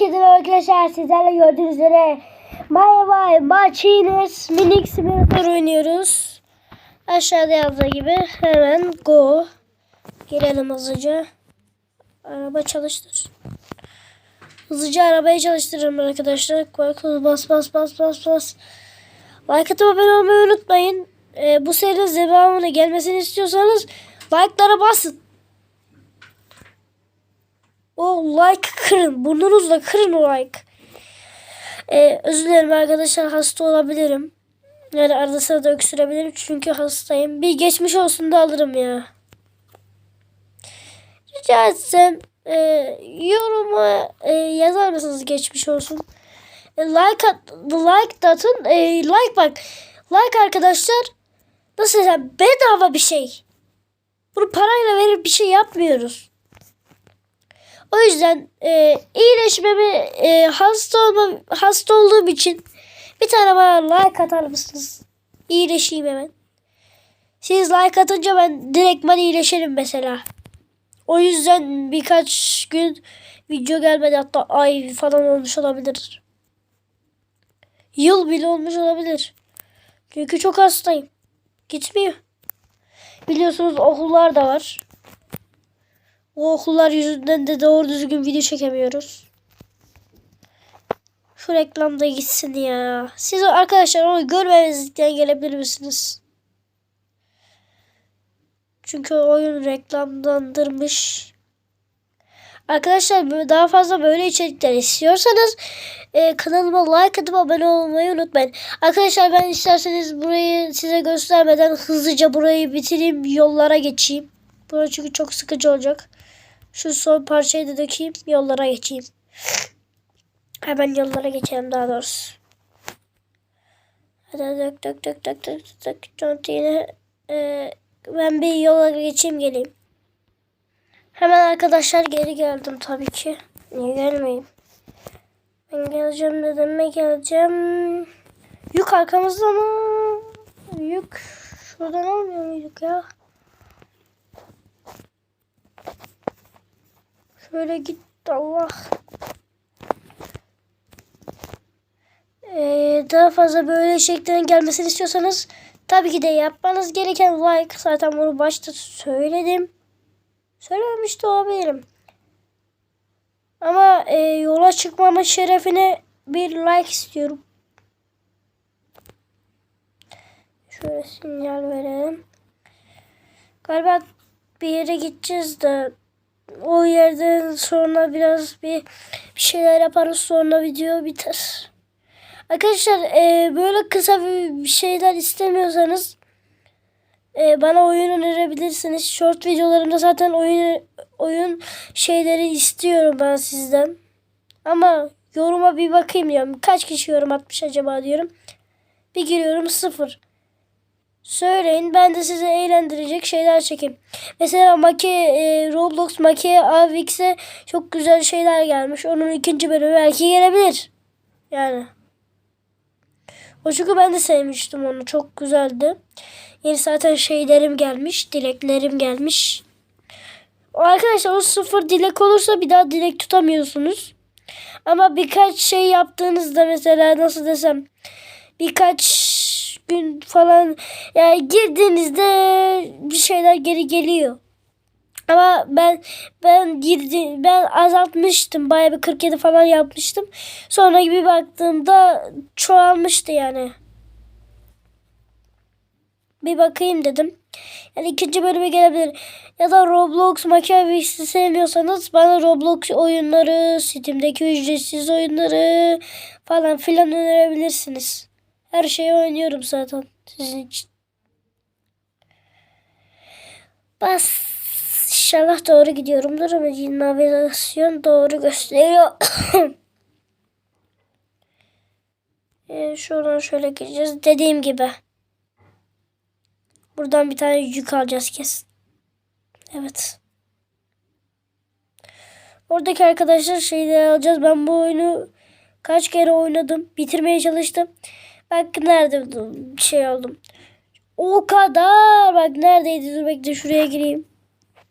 Herkese arkadaşlar sizlerle gördüğünüz üzere Bay Bay Machines Minik Simulator oynuyoruz. Aşağıda yazdığı gibi hemen go. Girelim hızlıca. Araba çalıştır. Hızlıca arabayı çalıştırırım arkadaşlar. Bas bas bas bas bas. Like atıp abone olmayı unutmayın. Ee, bu serinin devamını gelmesini istiyorsanız like'lara basın. O like kırın. Burnunuzla kırın o like. Ee, özür dilerim arkadaşlar hasta olabilirim. Yani arada sırada öksürebilirim çünkü hastayım. Bir geçmiş olsun da alırım ya. Rica etsem e, yoruma e, yazar mısınız geçmiş olsun. E, like at, like atın. E, like bak. Like arkadaşlar nasıl desem bedava bir şey. Bunu parayla verip bir şey yapmıyoruz. O yüzden e, iyileşmemi e, hasta olma, hasta olduğum için bir tane bana like atar mısınız? İyileşeyim hemen. Siz like atınca ben direktman iyileşirim mesela. O yüzden birkaç gün video gelmedi hatta ay falan olmuş olabilir. Yıl bile olmuş olabilir. Çünkü çok hastayım. Gitmiyor. Biliyorsunuz okullar da var. O okullar yüzünden de doğru düzgün video çekemiyoruz. Şu reklamda gitsin ya. Siz arkadaşlar onu görmemezlikten gelebilir misiniz? Çünkü oyun reklamlandırmış. Arkadaşlar daha fazla böyle içerikler istiyorsanız e, kanalıma like atıp abone olmayı unutmayın. Arkadaşlar ben isterseniz burayı size göstermeden hızlıca burayı bitireyim yollara geçeyim. Burası çünkü çok sıkıcı olacak. Şu son parçayı da dökeyim yollara geçeyim. Hemen yollara geçelim daha doğrusu. Hadi dök dök dök dök dök dök Contiğini e, ben bir yola geçeyim geleyim. Hemen arkadaşlar geri geldim tabii ki. Niye gelmeyeyim? Ben geleceğim dedim mi geleceğim. Yük arkamızda mı? Yük şuradan olmuyor muyduk ya? Şöyle git Allah. Ee, daha fazla böyle şekillerin gelmesini istiyorsanız tabii ki de yapmanız gereken like. Zaten bunu başta söyledim. Söylememiş de olabilirim. Ama e, yola çıkmamın şerefine bir like istiyorum. Şöyle sinyal verelim. Galiba bir yere gideceğiz de o yerden sonra biraz bir, bir şeyler yaparız sonra video biter. Arkadaşlar e, böyle kısa bir şeyler istemiyorsanız e, bana oyun önerebilirsiniz. Short videolarımda zaten oyun oyun şeyleri istiyorum ben sizden. Ama yoruma bir bakayım diyorum. Kaç kişi yorum atmış acaba diyorum. Bir giriyorum sıfır. Söyleyin ben de size eğlendirecek şeyler çekeyim. Mesela Make e, Roblox Make Avix'e çok güzel şeyler gelmiş. Onun ikinci bölümü belki gelebilir. Yani. O çünkü ben de sevmiştim onu. Çok güzeldi. Yeni zaten şeylerim gelmiş. Dileklerim gelmiş. Arkadaşlar o sıfır dilek olursa bir daha dilek tutamıyorsunuz. Ama birkaç şey yaptığınızda mesela nasıl desem birkaç gün falan yani girdiğinizde bir şeyler geri geliyor. Ama ben ben girdi ben azaltmıştım. Bayağı bir 47 falan yapmıştım. Sonra bir baktığımda çoğalmıştı yani. Bir bakayım dedim. Yani ikinci bölüme gelebilir. Ya da Roblox Machiavelli'si sevmiyorsanız bana Roblox oyunları, Steam'deki ücretsiz oyunları falan filan önerebilirsiniz. Her şeyi oynuyorum zaten sizin için. Bas. İnşallah doğru gidiyorumdur ama navigasyon doğru gösteriyor. ee, şuradan şöyle gideceğiz. Dediğim gibi. Buradan bir tane yük alacağız kesin. Evet. Oradaki arkadaşlar şeyleri alacağız. Ben bu oyunu kaç kere oynadım. Bitirmeye çalıştım. Bak nerede bir şey oldum. O kadar. Bak neredeydi dur bekle şuraya gireyim.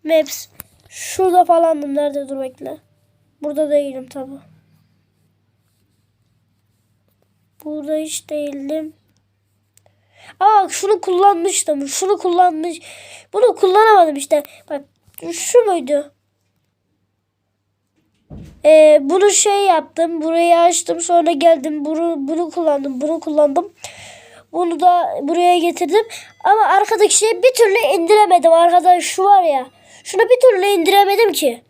Maps. Şurada falandım. Nerede dur bekle. Burada değilim tabi. Burada hiç değildim. Aa bak şunu kullanmıştım. Şunu kullanmış. Bunu kullanamadım işte. Bak şu muydu? Ee, bunu şey yaptım. Burayı açtım. Sonra geldim. Bunu, bunu kullandım. Bunu kullandım. Bunu da buraya getirdim. Ama arkadaki şeyi bir türlü indiremedim. Arkada şu var ya. Şunu bir türlü indiremedim ki.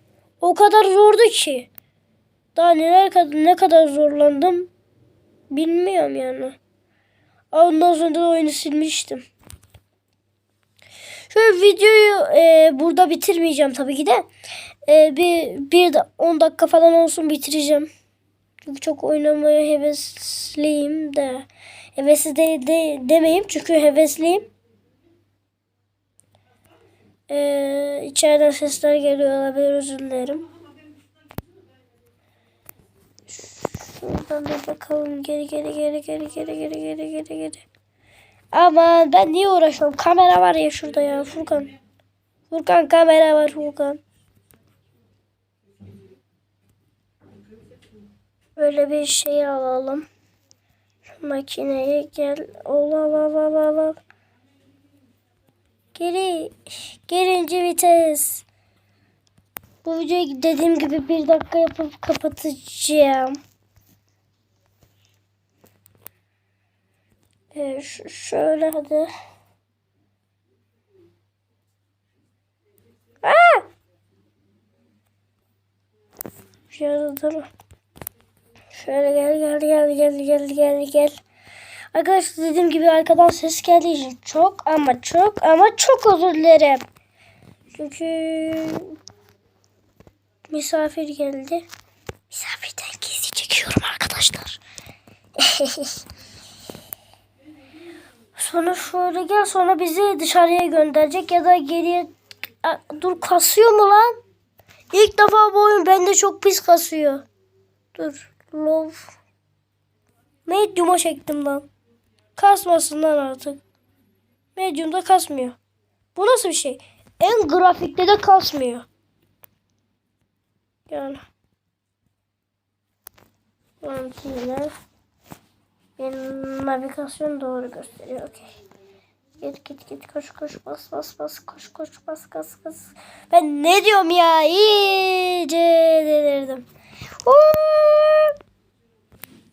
O kadar zordu ki. Daha neler ne kadar zorlandım. Bilmiyorum yani. Ondan sonra da oyunu silmiştim. Şöyle videoyu e, burada bitirmeyeceğim tabii ki de. E, bir, bir de 10 dakika falan olsun bitireceğim. Çünkü çok oynamaya hevesliyim de. Hevesli de, de demeyeyim çünkü hevesliyim. Ee, içeriden sesler geliyor olabilir özür dilerim. Şuradan bir bakalım geri geri geri geri geri geri geri geri geri. Ama ben niye uğraşıyorum? Kamera var ya şurada ya Furkan. Furkan kamera var Furkan. Böyle bir şey alalım. Şu makineye gel. Ol al al al al al. Geri. Gerinci vites. Bu videoyu dediğim gibi bir dakika yapıp kapatacağım. Ee, şöyle hadi. Aa! Yaradır. Şöyle gel gel gel gel gel gel gel. Arkadaşlar dediğim gibi arkadan ses geldiği için çok ama çok ama çok özür dilerim. Çünkü misafir geldi. Misafirden gizli çekiyorum arkadaşlar. sonra şöyle gel sonra bizi dışarıya gönderecek ya da geriye dur kasıyor mu lan? İlk defa bu oyun bende çok pis kasıyor. Dur. Love. Medium'a çektim lan. Kasmasın lan artık. Medium'da kasmıyor. Bu nasıl bir şey? En grafikte de kasmıyor. Yani. Yönetimler. Benim navigasyon doğru gösteriyor. Okey. Git git git koş koş bas bas bas koş koş bas bas bas. Ben ne diyorum ya iyice delirdim.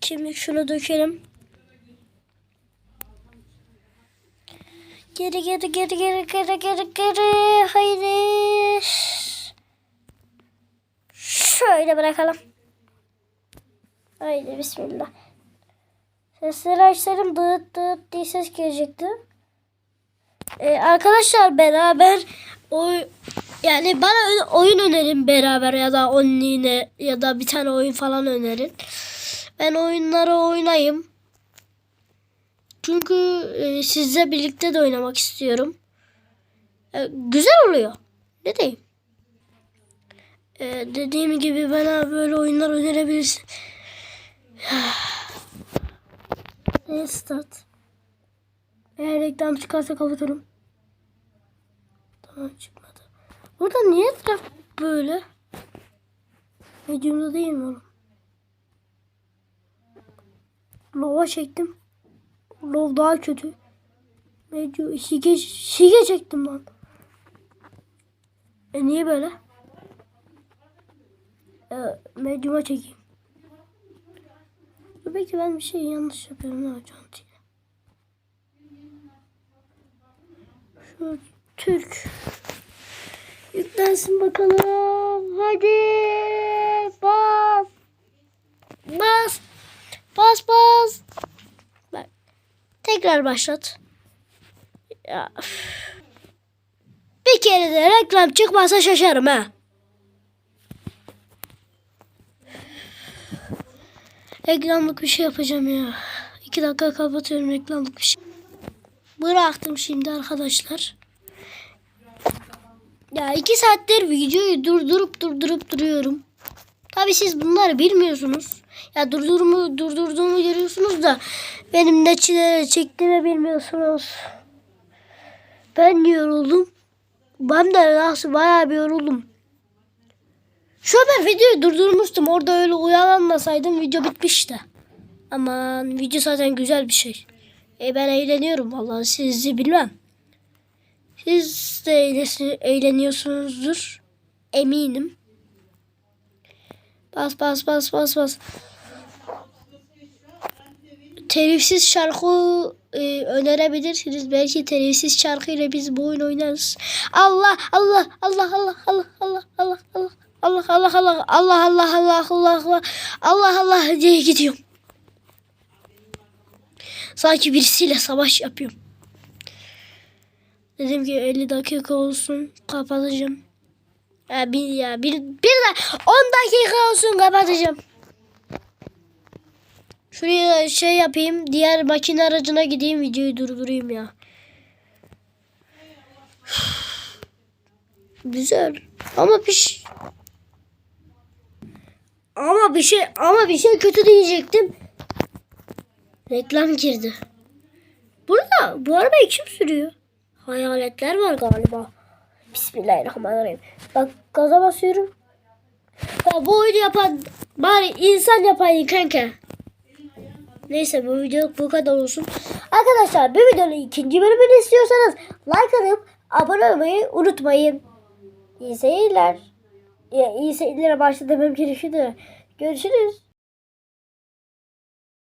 Şimdi şunu dökelim. Geri geri geri geri geri geri geri. Haydi. Şöyle bırakalım. Haydi bismillah. Sesleri açsaydım dıt dıt diye ses gelecekti. Ee, arkadaşlar beraber oy yani bana oyun önerin beraber ya da online ya da bir tane oyun falan önerin. Ben oyunları oynayayım. Çünkü e, sizle birlikte de oynamak istiyorum. E, güzel oluyor. Ne diyeyim? E, dediğim gibi bana böyle oyunlar önerebilirsin. Restart. Eğer reklam çıkarsa kapatırım. Tamam çıkmadı. Burada niye etraf böyle? Medium'da değil mi oğlum? Lova çektim. Lov daha kötü. Medium şike, şike çektim lan. E niye böyle? E, medium'a çekeyim. Dur ben bir şey yanlış yapıyorum ne çantayla. Şu Türk. Yüklensin bakalım. Hadi. Bas. Bas. Bas bas. Bak. Tekrar başlat. Ya. Bir kere de reklam çıkmasa şaşarım ha. Reklamlık bir şey yapacağım ya. İki dakika kapatıyorum reklamlık bir şey. Bıraktım şimdi arkadaşlar. Ya iki saattir videoyu durdurup durdurup duruyorum. Tabi siz bunları bilmiyorsunuz. Ya durdurumu durdurduğumu görüyorsunuz da benim ne çilere çektiğimi bilmiyorsunuz. Ben yoruldum. Ben de nasıl bayağı bir yoruldum. Şu ben videoyu durdurmuştum. Orada öyle uyanmasaydım video bitmişti. Aman video zaten güzel bir şey. E ben eğleniyorum vallahi sizi bilmem. Siz de eğleniyorsunuzdur. Eminim. Bas bas bas bas bas. Telifsiz şarkı e, önerebilirsiniz. Belki telifsiz şarkıyla biz bu oyunu oynarız. Allah Allah Allah Allah Allah Allah Allah Allah Allah Allah Allah Allah Allah Allah Allah Allah Allah diye gidiyorum. Sanki birisiyle savaş yapıyorum. Dedim ki 50 dakika olsun kapatacağım. Ya bir ya bir bir de 10 dakika olsun kapatacağım. Şuraya şey yapayım. Diğer makine aracına gideyim videoyu durdurayım ya. Güzel. Ama bir şey ama bir şey ama bir şey kötü diyecektim. Reklam girdi. Burada bu arabayı kim sürüyor? Hayaletler var galiba. Bismillahirrahmanirrahim. Bak gaza basıyorum. Ya bu oyunu yapan bari insan yapaydı kanka. Neyse bu videoluk bu kadar olsun. Arkadaşlar bu videonun ikinci bölümünü istiyorsanız like atıp abone olmayı unutmayın. İyi seyirler. Ya, iyi seyirlere başladı benim girişi de. Görüşürüz.